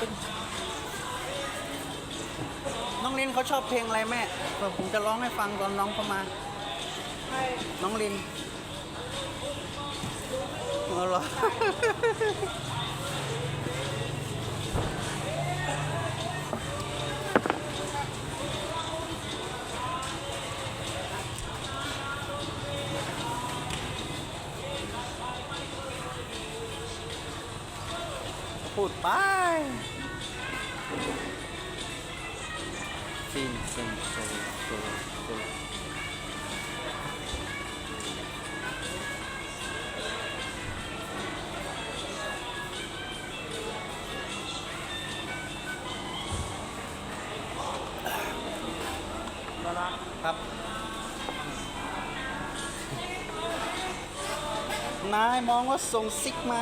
โเขาชอบเพลงอะไรแม่เดี๋ยวผมจะร้องให้ฟังตอนน้องเขามา น้องลินเอาเหรอ พูดไป ซินซินโซโซโซครับ นายมองว่าส่งซิกมา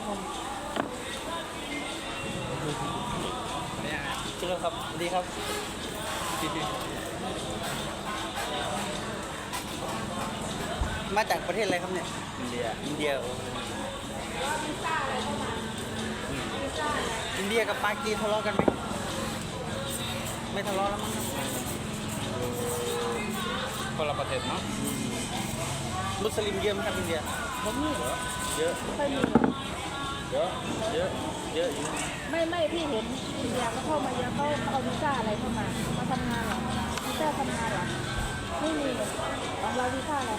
ครับผมเจอครับสวัสดีครับมาจากประเทศอะไรครับเนี่ย อินเดีย อินเดียโอ้อินเดียกับปากีทะเลาะกันไหม ไม่ทะเลาะแล้วมั้งครับคนละประเทศเนาะ มุสลิมเยอะไหมครับอินเดียผมนี่เหรอเยอะค่อยมี เยอะเยอะเยอะอยู่ไม่ไม่พี่เห็นอินเดียเขาเข้ามาเยอะเขาเอาวีซ่าอะไรเข้ามา มาทำงานเหรอวีซ่าทำงานเหรอไม่มีเลยของเราวีซ่าอะไร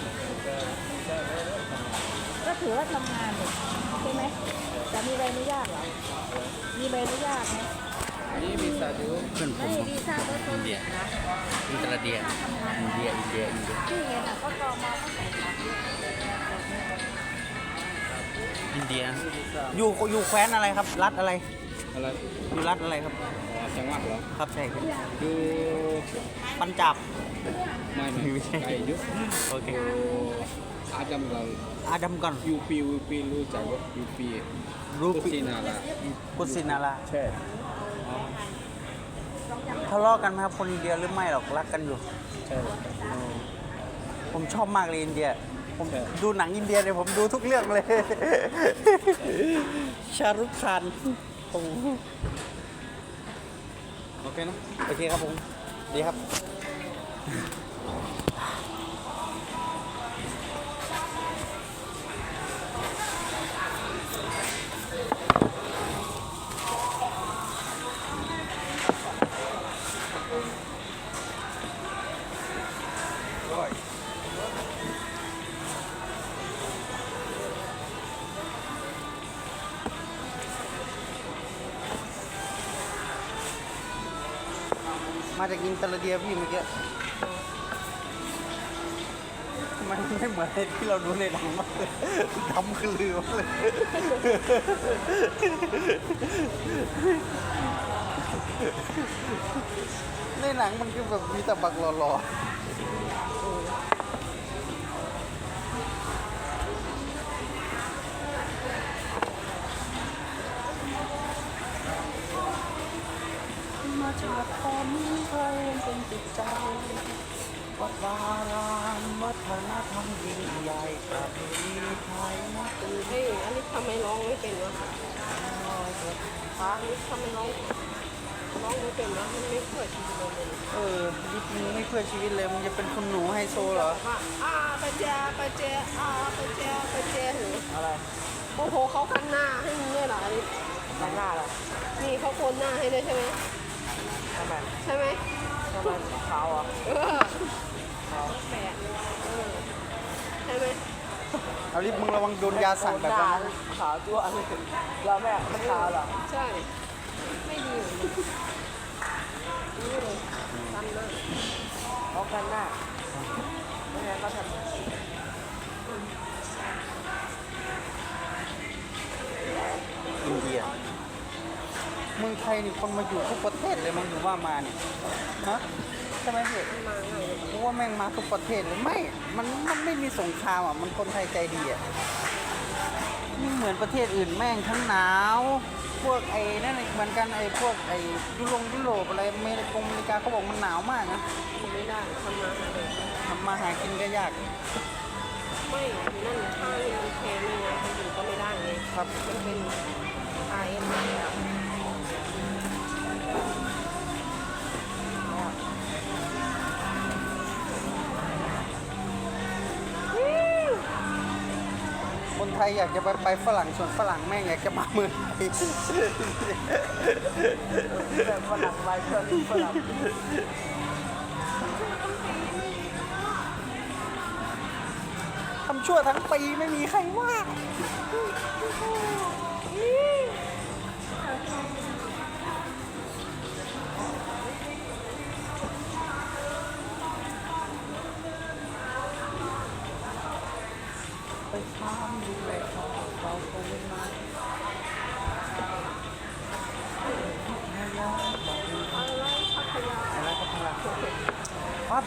ก็ถือว่าทำงานเลยใช่ไหมแต่มีใบอนุญาตเหรอมีใบอนุญาตไหมนี่มีสาดูเพื่อนผมไม่วีซ่าก็ต้นเดียนะอินเดียอินเดียอินเดียอินเดียที่เห็นอะก็ตอมาก็ใส่ องอินเดีย อยู่อยู่แคว้นอะไรครับ รัฐอะไร อะไรอยู่รัฐอะไรครับอ๋อจังหวัดเหรอครับใช่ครับดูปัญจับไม่ไม่ไม่ใช่ไก่ยุโอเคอาดัมเราอาดัมก่อนยูปียูปีรู้จักว่ายูปีรูกุปิชินาละกุสินาราใช่ทะเลาะกันไหมครับคนอินเดียหรือไม่หรอกรักกันอยู่ใช่ผมชอบมากเลยอินเดีย ผมใช่ดูหนังอินเดียเนี่ยผมดูทุกเรื่องเลย ชารุขคานโอ้โหโอเคนะ โอเคครับผม ดีครับ มาจากอินเตอร์เดียพี่เมื่อกี้มันไม่เหมือนที่เราดูในหนังมากเลยดำคือลือมากเลยในหนังมันคือแบบมีแต่บักหล่อๆ มาจากความใครเป็นจิตใจวัดวารามวัฒนธรรมยิ่งใหญ่ประเพณีไทยมาตื่นเฮ้ยอันนี้ทำไมร้องไม่เป็นวะฟ้าอันนี้ทำไมร้องร้องไม่เป็นวะมันไม่เคยทีเลยเลยเออยิบมึงไม่เพื่อชีวิตเลยมึงจะเป็นคนหนูไฮโซเหรอว่าอาปะเจาปะเจาอาปะเจาปะเจาหรืออะไรโอ้โหเขาคันหน้าให้มึงด้วยเหรออันนี้ข้างหน้าเหรอนี่เขาโคนหน้าให้ด้วยใช่ไหม ทำไมใช่ไหมทำไมขาวอะเออแปดเออใช่ไหมเอาลิฟมึงระวังโดนยาสั่งแบบนั้นขาวตัวอันนี้เราแม่ไม่ขาวหรอใช่ ไม่ดีเหมือนกันนี่เลยคันหน้าเขากันหน้าไม่งั้นก็ทำอินเดีย เมืองไทยนี่คนมาอยู่ทุกประเทศเลยมึงถือว่ามาเนี่ยฮะใช่ไหมพี่มาไงเพราะว่าแม่งมาทุกประเทศเลยไม่ มันมันไม่มีสงครามอะ มันคนไทยใจดีอะนี่เหมือนประเทศอื่นแม่งทั้งหนาว พวกไอ้นั่นเหมือนกันไอ้พวกไอ้ยุโรปยุโรปอะไรอเมริกาอเมริกาเขาบอกมันหนาวมากนะอยู่ไม่ได้ทำมาหาเลยทำมาหากินก็ยาก ไม่อยู่นั่นถ้าเรียนแพงไม่งั้นคนอยู่ก็ไม่ได้ไงครับมันเป็นไอ ทยอยากจะไปไปฝรั่งส่วนฝรั่งแม่งอยากจะมาเมืองไทยแบบฝรั่งไปเพื่อนฝรั่งทำชั่วทั้งปีไม่มีใครว่า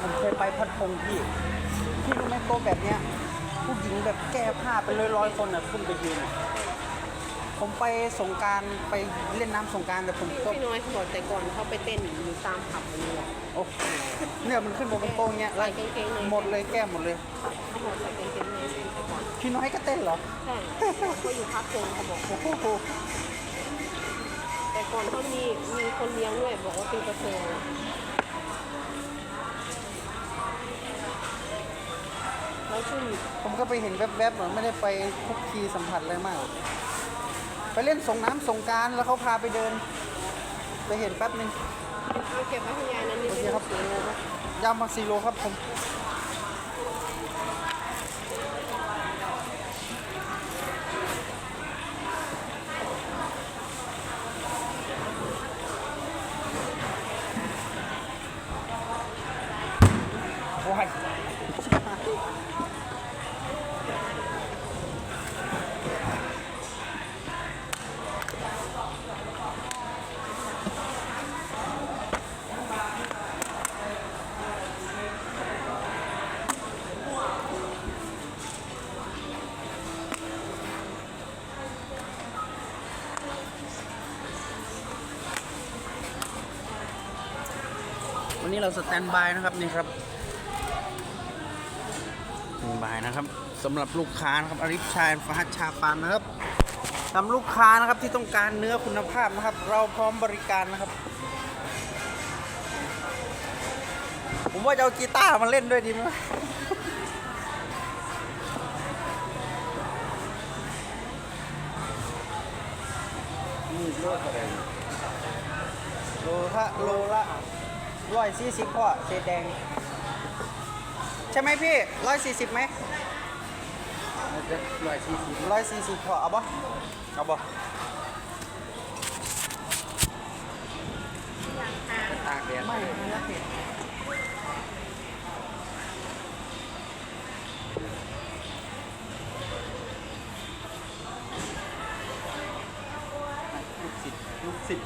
ผมเคยไปพัดพงพี่พี่รู้ไหมโต๊ะแบบเนี้ยผู้หญิงแบบแก้ผ้าเป็นร้อยๆคนอะขึ้นไปยืนอะผมไปสงกรารไปเล่นน้ำสงกรารแต่ผมพี่ก็พี่น้อยเขาบอกแต่ก่อนเขาไปเต้นอยู่ตามผับอะไรเงี้ย โอ้โหเนี่ยมันขึ้นมาบนโต๊ะเงี้ยแล้วใส่กางเกงใน หมดเลยแก้หมดเลย เขาบอกใส่กางเกงในเต้นแต่ก่อนพี่น้อยก็เต้นเหรอใช่เขาอยู่พักคงเขาบอก โอ้โหแต่ก่อนเขามีมีคนเลี้ยงด้วยบอกว่าเป็นกระเทย แล้วช่วงผมก็ไปเห็นแวบๆเหมือนไม่ได้ไปคุกคีสัมผัสอะไรมาก ไปเล่นสงน้ำสงกรารแล้วเขาพาไปเดิน ไปเห็นแป๊บนึงเอาเก็บไว้ให้ยายนั้นนิดโอนึเคงครับยำมักซีโลครับผม นี้เราสแตนบายนะครับนี่ครับสแตนบายนะครับสำหรับลูกค้านะครับอริฟชายฟาฮัดชาปานนะครับสำหรับลูกค้านะครับที่ต้องการเนื้อคุณภาพนะครับ เราพร้อมบริการนะครับ ผมว่าจะเอากีตาร์มาเล่นด้วยดีไหมนี่โลกอะไรโลละโลละ ร้อยสี่สิบพ่อเศษแดง ใช่ไหมพี่ร้อยสี่สิบไหมร้อยสี่สิบร้อยสี่สิบพ่อเอาบ่เอาบ่ตากแดดไม่ลูกสิบย์ลูกศิษย์